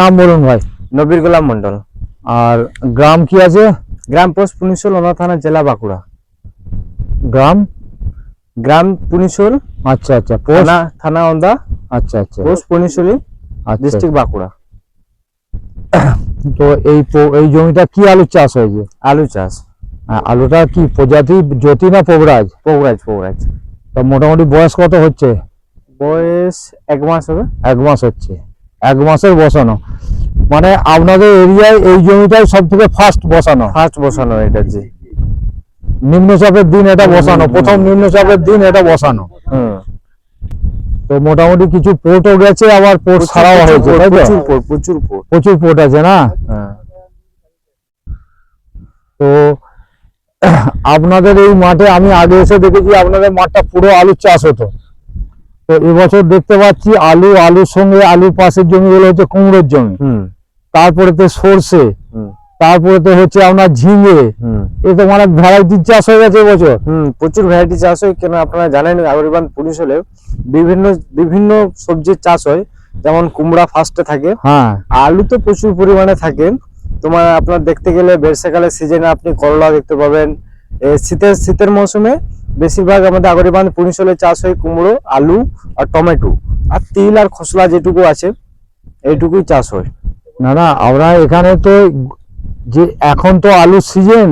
নাম বলুন ভাই। নবীর গোলাম মন্ডল আর গ্রাম কি আছে? গ্রাম পোস্ট পুনিশল ওনা থানা জেলা বাঁকুড়া। গ্রাম? গ্রাম পুনিশল আচ্ছা আচ্ছা থানা থানা ওন্দা আচ্ছা আচ্ছা। পোস্ট পুনিশলি আচ্ছা। ডিস্ট্রিক্ট বাঁকুড়া। তো এই এই জমিটা কি আলু চাষ হয়েছে আলু চাষ। হ্যাঁ, আলুটা কি প্রজাতি জ্যোতি না পোগরাজ? পৌরাজ পৌরাজ তা মোটামুটি বয়স কত হচ্ছে? বয়স এক মাস হবে। এক মাস হচ্ছে। এক মাসের বসানো। মানে আপনাদের এরিয়ায় এই জমিটাই সব থেকে ফার্স্ট বসানো। ফার্স্ট বসানো এটা জি। নিম্নচাপের দিন এটা বসানো প্রথম নিম্নচাপের দিন এটা বসানো। তো মোটামুটি কিছু পোর্টও গেছে আবার পোর্ট ছাড়াও হয়েছে প্রচুর পোর প্রচুর পোর প্রচুর পোর্ট আছে না? হ্যাঁ। তো আপনাদের এই মাঠে আমি আগে এসে দেখেছি আপনাদের মাঠটা পুরো আলুর চাষ হতো। তো এবছর দেখতে পাচ্ছি আলু আলুর সঙ্গে আলুর পাশের জমিগুলো হচ্ছে কুমড়োর জমি। হুম। তারপরে তো সর্ষে তারপরে তো হচ্ছে আপনার ঝিঙে। এ তো মানে ভ্যারাইটির চাষ হয়ে গেছে এবছর। হুম প্রচুর ভ্যারাইটি চাষ হয়। কেন আপনারা জানেন আগরিবান পুলিশ হলে বিভিন্ন বিভিন্ন সবজির চাষ হয়। যেমন কুমড়া ফার্স্টে থাকে। হ্যাঁ। আলু তো প্রচুর পরিমাণে থাকে। তোমার আপনার দেখতে গেলে বর্ষাকালের সিজনে আপনি করলা দেখতে পাবেন। শীতের শীতের মৌসুমে বেশিরভাগ আমাদের আগরিবান পুনিশলে চাষ হয় কুমড়ো আলু আর টমেটো। আর তিল আর খসলা যেটুকু আছে এইটুকুই চাষ হয়। না না আমরা এখানে তো যে এখন তো আলুর সিজন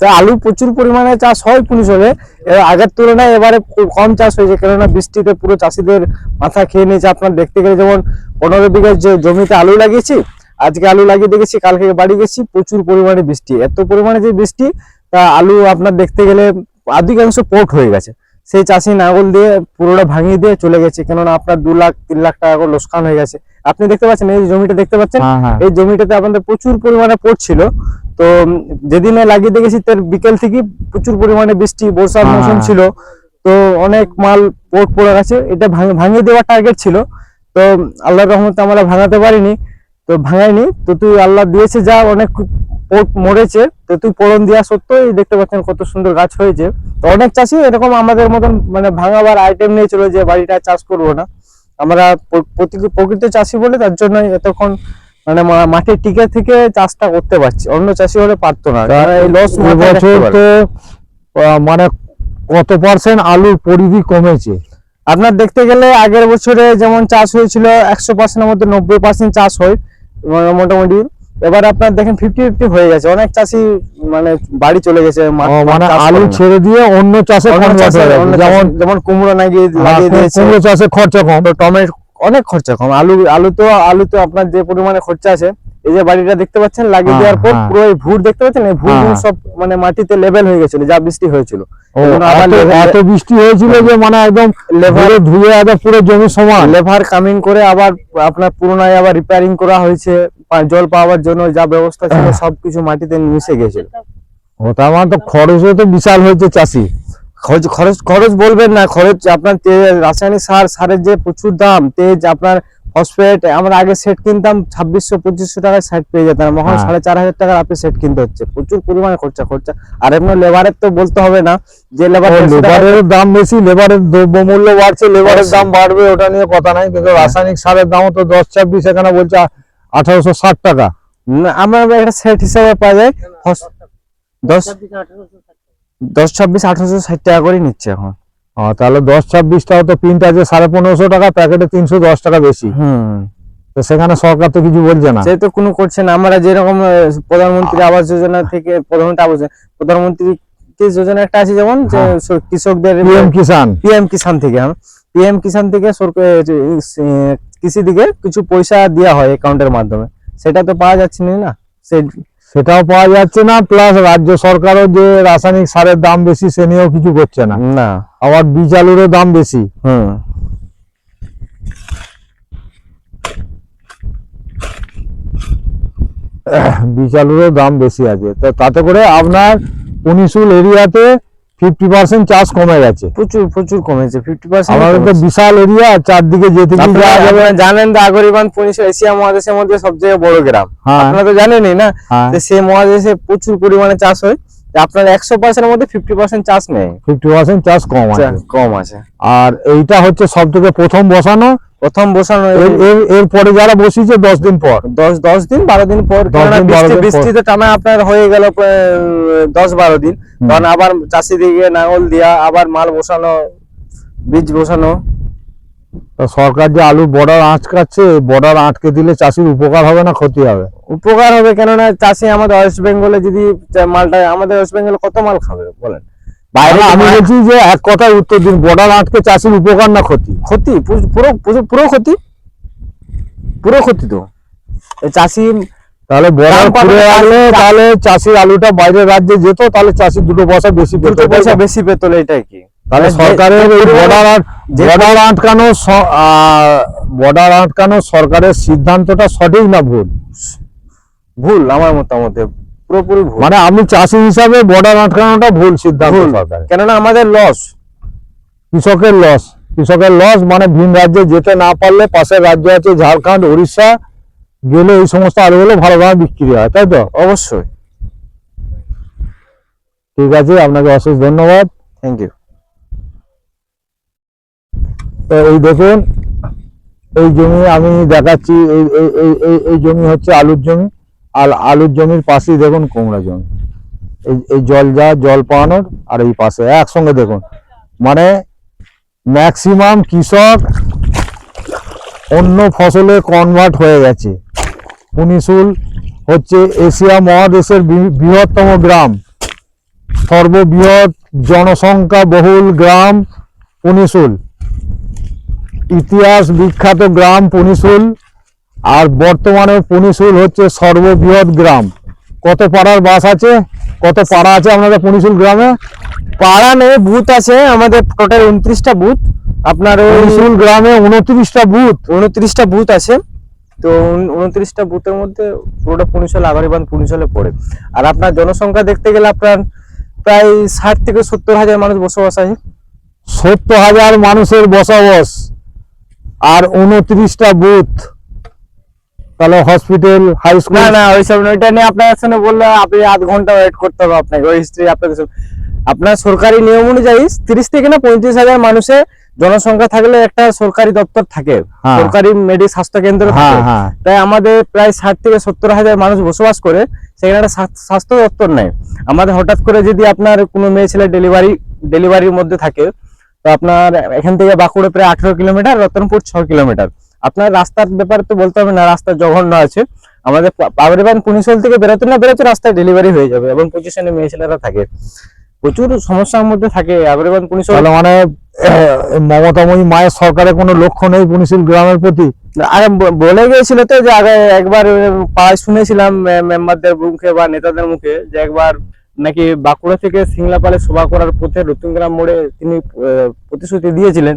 তাই আলু প্রচুর পরিমাণে চাষ হয় এবার আগের তুলনায় এবারে খুব কম চাষ হয়েছে কেননা বৃষ্টিতে পুরো চাষিদের মাথা খেয়ে নিয়েছে। আপনার দেখতে গেলে যেমন পনেরো বিঘা যে জমিতে আলু লাগিয়েছি আজকে আলু লাগিয়ে দেখেছি কালকে বাড়ি গেছি প্রচুর পরিমাণে বৃষ্টি। এত পরিমাণে যে বৃষ্টি তা আলু আপনার দেখতে গেলে অধিকাংশ পোর্ট হয়ে গেছে। সেই চাষি নাঙল দিয়ে পুরোটা ভাঙিয়ে দিয়ে চলে গেছে কেননা আপনার দু লাখ তিন লাখ টাকা করে লোকসান হয়ে গেছে। আপনি দেখতে পাচ্ছেন এই জমিটা দেখতে পাচ্ছেন? হ্যাঁ হ্যাঁ। এই জমিটাতে আপনাদের প্রচুর পরিমাণে পড়ছিল তো যেদিনে লাগিয়ে দেখেছি তার বিকেল থেকে প্রচুর পরিমাণে বৃষ্টি বর্ষার হ্যাঁ। মৌসুম ছিল। তো অনেক মাল পোট পড়ে গেছে। এটা ভাঙ- ভাঙিয়ে দেওয়ার টার্গেট ছিল। তো আল্লাহর রহমতে আমরা ভাঙাতে পারিনি। তো ভাঙাইনি। তো তুই আল্লাহ দিয়েছে যা অনেক পোট মরেছে তো তুই পড়ন দেওয়া সত্ত্বেও এই দেখতে পাচ্ছেন কত সুন্দর গাছ হয়েছে। তো অনেক চাষি এরকম আমাদের মতন মানে ভাঙাবার আইটেম নিয়ে চলে যে বাড়িটা চাষ করব না। আমরা প্রকৃত চাষি বলে তার জন্য এতক্ষণ মানে মাঠে টিকে থেকে চাষটা করতে পারছি। অন্য চাষি হলে পারতো না। এই লস তো মানে কত পার্সেন্ট আলুর পরিধি কমেছে? আপনার দেখতে গেলে আগের বছরে যেমন চাষ হয়েছিল একশো পার্সেন্টের মধ্যে নব্বই পার্সেন্ট চাষ হয় মোটামুটি। এবার আপনার দেখেন ফিফটি ফিফটি হয়ে গেছে। অনেক চাষি মানে বাড়ি চলে গেছে মানে আলু ছেড়ে দিয়ে অন্য চাষে হয়ে যেমন যেমন কুমড়ো গিয়ে লাগিয়ে দিয়েছে। কুমড়ো চাষে খরচা কম। টমেটো অনেক খরচা কম। আলু আলু তো আলু তো আপনার যে পরিমাণে খরচা আছে এই যে বাড়িটা দেখতে পাচ্ছেন লাগিয়ে হ্যাঁ, দেওয়ার পর হ্যাঁ। পুরো এই ভুট দেখতে পাচ্ছেন? এই ভুট হ্যাঁ। সব মানে মাটিতে লেভেল হয়ে গেছিল যা বৃষ্টি হয়েছিল। এত- বৃষ্টি হয়েছিল যে মানে একদম লেভারে ধুয়ে একদম পুরো জমি সমান। লেভার কামিং করে আবার আপনার পুরোনায় আবার রিপেয়ারিং করা হয়েছে জল পাওয়ার জন্য যা ব্যবস্থা ছিল সবকিছু মাটিতে মিশে গেছিল। ও তার মানে তো খরচও তো বিশাল হয়েছে চাষি। খরচ খরচ খরচ বলবেন না খরচ আপনার রাসায়নিক সার সারের যে প্রচুর দাম তেজ আপনার ফসফেট আমরা আগে সেট কিনতাম ছাব্বিশশো পঁচিশশো টাকায় সেট পেয়ে যেতাম। এখন হ্যাঁ। সাড়ে চার হাজার টাকার আপনি সেট কিনতে হচ্ছে। প্রচুর পরিমাণে খরচা খরচা। আর এমনি লেবারের তো বলতে হবে না যে লেবার লেবারের দাম বেশি লেবারের দ্রব্যমূল্য বাড়ছে লেবারের দাম বাড়বে ওটা নিয়ে কথা নাই কিন্তু রাসায়নিক সারের দামও তো দশ ছাব্বিশ এখানে বলছে আঠারোশো ষাট টাকা। আমরা একটা সেট হিসাবে পাওয়া যায় দশ দশ ছাব্বিশ আঠারোশো ষাট টাকা করে নিচ্ছে এখন। ও, তাহলে দশ ছাব্বিশটাও তো প্রিন্ট আছে সাড়ে পনেরোশো টাকা প্যাকেটে তিনশো দশ টাকা বেশি। হুম। তো সেখানে সরকার তো কিছু বলছে না। সে তো কোনো করছে না। আমরা যেরকম প্রধানমন্ত্রী আবাস যোজনা থেকে প্রধানমন্ত্রী আবাস প্রধানমন্ত্রী যোজনা একটা আছে যেমন যে হ্যাঁ। কৃষকদের পিএম কিষান পিএম কিষান থেকে পিএম কিষান থেকে সরকার কৃষি দিকে কিছু পয়সা দেওয়া হয় অ্যাকাউন্টের মাধ্যমে। সেটা তো পাওয়া যাচ্ছে না না? সে সেটাও পাওয়া যাচ্ছে না প্লাস রাজ্য সরকারও যে রাসায়নিক সারের দাম বেশি সে নিয়েও কিছু করছে না। না। আবার বীজ আলুরও দাম বেশি। হুম। বীজ আলুরও দাম বেশি আছে। তো তাতে করে আপনার উনিশুল এরিয়াতে ফিফটি পার্সেন্ট চাষ কমে গেছে। প্রচুর প্রচুর কমেছে ফিফটি আমাদের তো পার্সেন্ট বিশাল এরিয়া চারদিকে যেতে যাওয়া যাবে জানেন তো আগরিবান পুলিশ এশিয়া মহাদেশের মধ্যে সবচেয়ে বড় গ্রাম। হ্যাঁ। আপনারা তো জানেনই না? হ্যাঁ। যে সে মহাদেশে প্রচুর পরিমাণে চাষ হয়। আপনার একশো পার্সেন্টের মধ্যে ফিফটি পার্সেন্ট নেই। ফিফটি পার্সেন্ট চাষ কম আছে। কম আছে। আর এইটা হচ্ছে সব থেকে প্রথম বসানো। প্রথম বসানো এর- এর এরপরে যারা বসিয়েছে দশ দিন পর। দশ দশ দিন বারো দিন পর। বৃষ্টিতে টানা আপনার হয়ে গেল দশ বারো দিন। তখন আবার চাষি দিকে নাঙল দিয়া আবার মাল বসানো বীজ বসানো। সরকার যে আলু বর্ডার আটকাচ্ছে বর্ডার আটকে দিলে চাষির উপকার হবে না ক্ষতি হবে? উপকার হবে কেননা চাষি আমাদের ওয়েস্ট বেঙ্গলে যদি মালটা আমাদের ওয়েস্ট বেঙ্গলে কত মাল খাবে বলেন? বাইরে আমি বলছি যে এক কথায় উত্তর দিন বর্ডার আটকে চাষির উপকার না ক্ষতি? ক্ষতি পুরো ক্ষতি? পুরো ক্ষতি তো। এই চাষি তাহলে বর্ডার খুলে না, তাহলে চাষির আলুটা বাইরের রাজ্যে যেত তাহলে চাষি দুটো পয়সা বেশি পেত। পয়সা বেশি পেতলে এটাই কি। তাহলে সরকারের এই বর্ডার যে- বর্ডার আটকানো বর্ডার আটকানো সরকারের সিদ্ধান্তটা সঠিক না ভুল? ভুল আমার মতামতে পুরোপুরি ভুল। মানে আপনি চাষি হিসাবে বর্ডার আটকানোটা ভুল সিদ্ধান্ত ভুল সরকারের। কেননা আমাদের লস কৃষকের লস কৃষকের লস মানে ভিন রাজ্যে যেতে না পারলে পাশের রাজ্য আছে ঝাড়খণ্ড উড়িষ্যা গেলে এই সমস্ত আলুগুলো ভালো দামে বিক্রি হয় তাই তো? অবশ্যই। ঠিক আছে আপনাকে অশেষ ধন্যবাদ। থ্যাংক ইউ তো এই দেখুন, এই জমি আমি দেখাচ্ছি, এই, এই- এই জমি হচ্ছে আলুর জমি। আর আলুর জমির পাশেই দেখুন কুমড়া জমি। এই এই জল যা, জল পাওয়ানোর, আর এই পাশে, একসঙ্গে দেখুন। মানে ম্যাক্সিমাম কৃষক অন্য ফসলে কনভার্ট হয়ে গেছে। পুনিশুল হচ্ছে এশিয়া মহাদেশের বৃহত্তম গ্রাম। সর্ববৃহৎ জনসংখ্যা বহুল গ্রাম পুনিশুল। ইতিহাস বিখ্যাত গ্রাম পুনিশুল আর বর্তমানে পুনিশুল হচ্ছে সর্ববৃহৎ গ্রাম। কত পাড়ার বাস আছে? কত পাড়া আছে আপনাদের পুনিশুল গ্রামে? পাড়া নেই বুথ আছে আমাদের টোটাল উনত্রিশটা বুথ। আপনার পুনিশুল গ্রামে উনত্রিশটা বুথ। উনত্রিশটা বুথ আছে। তো উনত্রিশটা বুথের মধ্যে পুরোটা পুনিশাল আগারিবান পুনিশালে পড়ে। আর আপনার জনসংখ্যা দেখতে গেলে আপনার প্রায় ষাট থেকে সত্তর হাজার মানুষ বসবাস আছে। সত্তর হাজার মানুষের বসবাস। আর উনত্রিশটা বুথ। তাহলে হসপিটাল হাই স্কুল না না ওইসব ওইটা নিয়ে আপনার সঙ্গে বললে আপনি আধ ঘণ্টা ওয়েট করতে হবে আপনাকে ওই হিস্ট্রি আপনাদের আপনার সরকারি নিয়ম অনুযায়ী তিরিশ থেকে না পঁয়ত্রিশ হাজার মানুষের জনসংখ্যা থাকলে একটা সরকারি দপ্তর থাকে। হ্যাঁ। সরকারি মেডি স্বাস্থ্য কেন্দ্র হ্যাঁ হ্যাঁ। তাই আমাদের প্রায় ষাট থেকে সত্তর হাজার মানুষ বসবাস করে সেখানে একটা স্বাস্থ্য দপ্তর নেই। আমাদের হঠাৎ করে যদি আপনার কোনো মেয়ে ছেলে ডেলিভারি ডেলিভারির মধ্যে থাকে তো আপনার এখান থেকে বাঁকুড়া প্রায় আঠারো কিলোমিটার রতনপুর ছ কিলোমিটার। আপনার রাস্তার ব্যাপারে তো বলতে হবে না রাস্তা জঘন্য আছে। আমাদের পাবরিবান পুনিশল থেকে বেরোতে না বেরোতে রাস্তায় ডেলিভারি হয়ে যাবে এবং পজিশনে মেয়ে ছেলেরা থাকে। প্রচুর সমস্যার মধ্যে থাকে আগরিবান পুনিশল মানে মমতাময়ী মায়ের সরকারের কোনো লক্ষ্য নেই পুনিশুল গ্রামের প্রতি? আগে বলে গিয়েছিল তো যে আগে একবার পাড়ায় শুনেছিলাম মেম্বারদের মুখে বা নেতাদের মুখে যে একবার নাকি বাঁকুড়া থেকে সিংলাপালে সভা করার পথে রতুনগ্রাম মোড়ে তিনি প্রতিশ্রুতি দিয়েছিলেন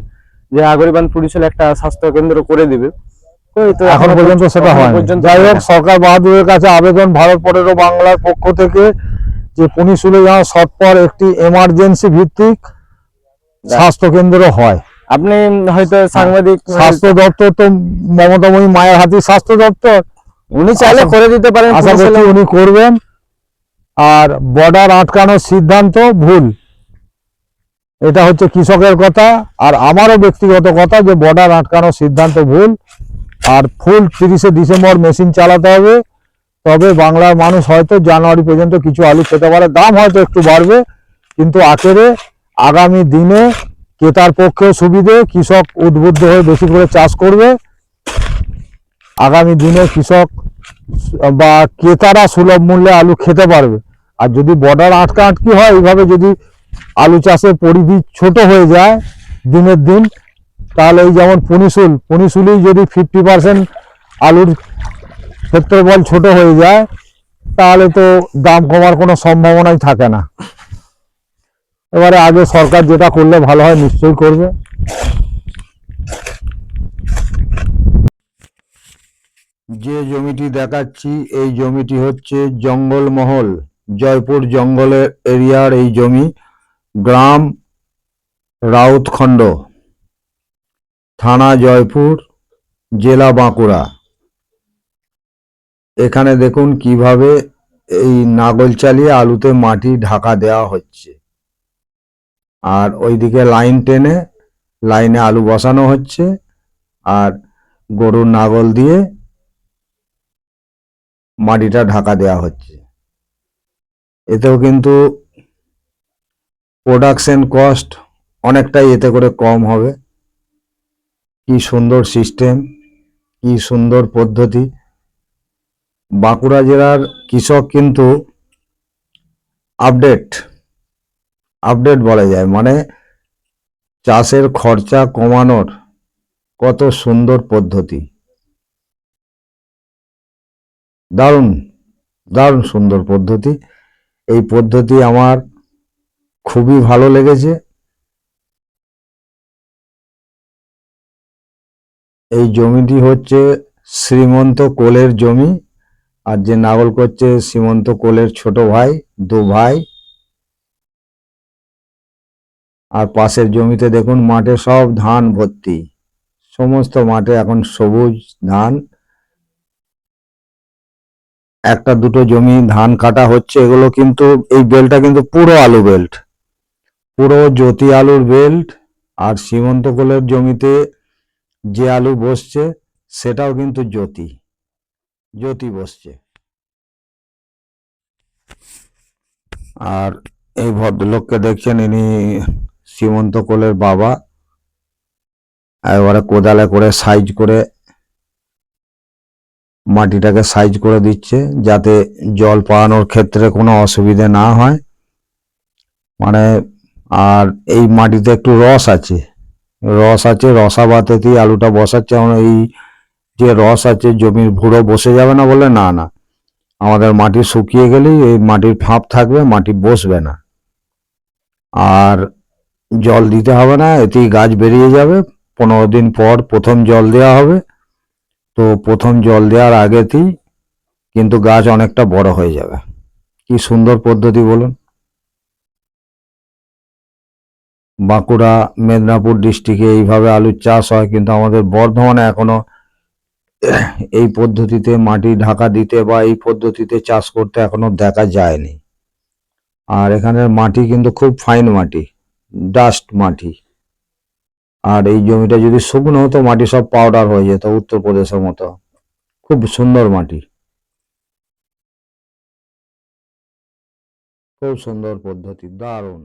যে আগরিবান পুলিশের একটা স্বাস্থ্য কেন্দ্র করে দিবে। এখন পর্যন্ত সেটা হয় যাই হোক সরকার বাহাদুরের কাছে আবেদন ভারত পটেরো বাংলার পক্ষ থেকে যে পুনিশুলে যেন সৎপর একটি এমার্জেন্সি ভিত্তিক স্বাস্থ্য কেন্দ্র হয়। আপনি হয়তো সাংবাদিক স্বাস্থ্য দপ্তর তো মমতাময়ী মায়ের হাতে স্বাস্থ্য দপ্তর। উনি চাইলে করে দিতে পারেন আশা করছি উনি করবেন। আর বর্ডার আটকানোর সিদ্ধান্ত ভুল। এটা হচ্ছে কৃষকের কথা আর আমারও ব্যক্তিগত কথা যে বর্ডার আটকানোর সিদ্ধান্ত ভুল আর ফুল তিরিশে ডিসেম্বর মেশিন চালাতে হবে। তবে বাংলার মানুষ হয়তো জানুয়ারি পর্যন্ত কিছু আলু খেতে পারে, দাম হয়তো একটু বাড়বে, কিন্তু আখেরে আগামী দিনে ক্রেতার পক্ষেও সুবিধে, কৃষক উদ্বুদ্ধ হয়ে বেশি করে চাষ করবে। আগামী দিনে কৃষক বা ক্রেতারা সুলভ মূল্যে আলু খেতে পারবে। আর যদি বর্ডার আটকা আটকি হয়, এইভাবে যদি আলু চাষের পরিধি ছোট হয়ে যায় দিনের দিন, তাহলে এই যেমন পুনিশুল পুনিশুলেই যদি ফিফটি পার্সেন্ট আলুর ক্ষেত্রফল ছোট হয়ে যায়, তাহলে তো দাম কমার কোনো সম্ভাবনাই থাকে না। এবারে আগে সরকার যেটা করলে ভালো হয়, নিশ্চয়ই করবে। যে জমিটি দেখাচ্ছি, এই জমিটি হচ্ছে জঙ্গলমহল, জয়পুর জঙ্গলের এরিয়ার এই জমি, গ্রাম রাউতখণ্ড, থানা জয়পুর, জেলা বাঁকুড়া। এখানে দেখুন কীভাবে এই নাগল চালিয়ে আলুতে মাটি ঢাকা দেওয়া হচ্ছে। আর ওইদিকে লাইন টেনে লাইনে আলু বসানো হচ্ছে, আর গরুর নাগল দিয়ে মাটিটা ঢাকা দেওয়া হচ্ছে। এতেও কিন্তু প্রোডাকশন কস্ট অনেকটাই এতে করে কম হবে। কি সুন্দর সিস্টেম কি সুন্দর পদ্ধতি। বাঁকুড়া জেলার কৃষক কিন্তু আপডেট আপডেট বলা যায়। মানে চাষের খরচা কমানোর কত সুন্দর পদ্ধতি। দারুণ দারুণ সুন্দর পদ্ধতি। এই পদ্ধতি আমার খুবই ভালো লেগেছে। এই জমিটি হচ্ছে শ্রীমন্ত কোলের জমি আর যে নাগল করছে শ্রীমন্ত কোলের ছোট ভাই, দু ভাই। আর পাশের জমিতে দেখুন মাঠে সব ধান ভর্তি। সমস্ত মাঠে এখন সবুজ ধান। একটা দুটো জমি, ধান কাটা হচ্ছে, এগুলো কিন্তু, এই বেলটা কিন্তু পুরো আলু বেল্ট। পুরো জ্যোতি আলুর বেল্ট আর সীমন্ত কোলের জমিতে যে আলু বসছে, সেটাও কিন্তু জ্যোতি। জ্যোতি বসছে। আর এই ভদ্রলোককে দেখছেন, ইনি সীমন্ত কোলের বাবা। এবারে কোদালে করে, সাইজ করে মাটিটাকে সাইজ করে দিচ্ছে যাতে জল পাওয়ানোর ক্ষেত্রে কোনো অসুবিধে না হয়। মানে আর এই মাটিতে একটু রস আছে। রস আছে, রসাবাতেতেই আলুটা বসাচ্ছে। আমরা এই যে রস আছে, জমির ভুড়ো বসে যাবে না বলে না না। আমাদের মাটি শুকিয়ে গেলেই এই মাটির ফাঁপ থাকবে, মাটি বসবে না। আর জল দিতে হবে না, এতেই গাছ বেরিয়ে যাবে। পনেরো দিন পর প্রথম জল দেওয়া হবে। তো প্রথম জল দেওয়ার আগেতেই কিন্তু গাছ অনেকটা বড় হয়ে যাবে। কি সুন্দর পদ্ধতি বলুন। বাঁকুড়া, মেদিনীপুর ডিস্ট্রিক্টে এইভাবে আলুর চাষ হয়, কিন্তু আমাদের বর্ধমানে এখনও এই পদ্ধতিতে মাটি ঢাকা দিতে বা এই পদ্ধতিতে চাষ করতে এখনও দেখা যায়নি। আর এখানের মাটি কিন্তু খুব ফাইন মাটি ডাস্ট মাটি। আর এই জমিটা যদি শুকনো হতো মাটি সব পাউডার হয়ে যেত উত্তরপ্রদেশের মতো খুব সুন্দর মাটি খুব সুন্দর পদ্ধতি দারুণ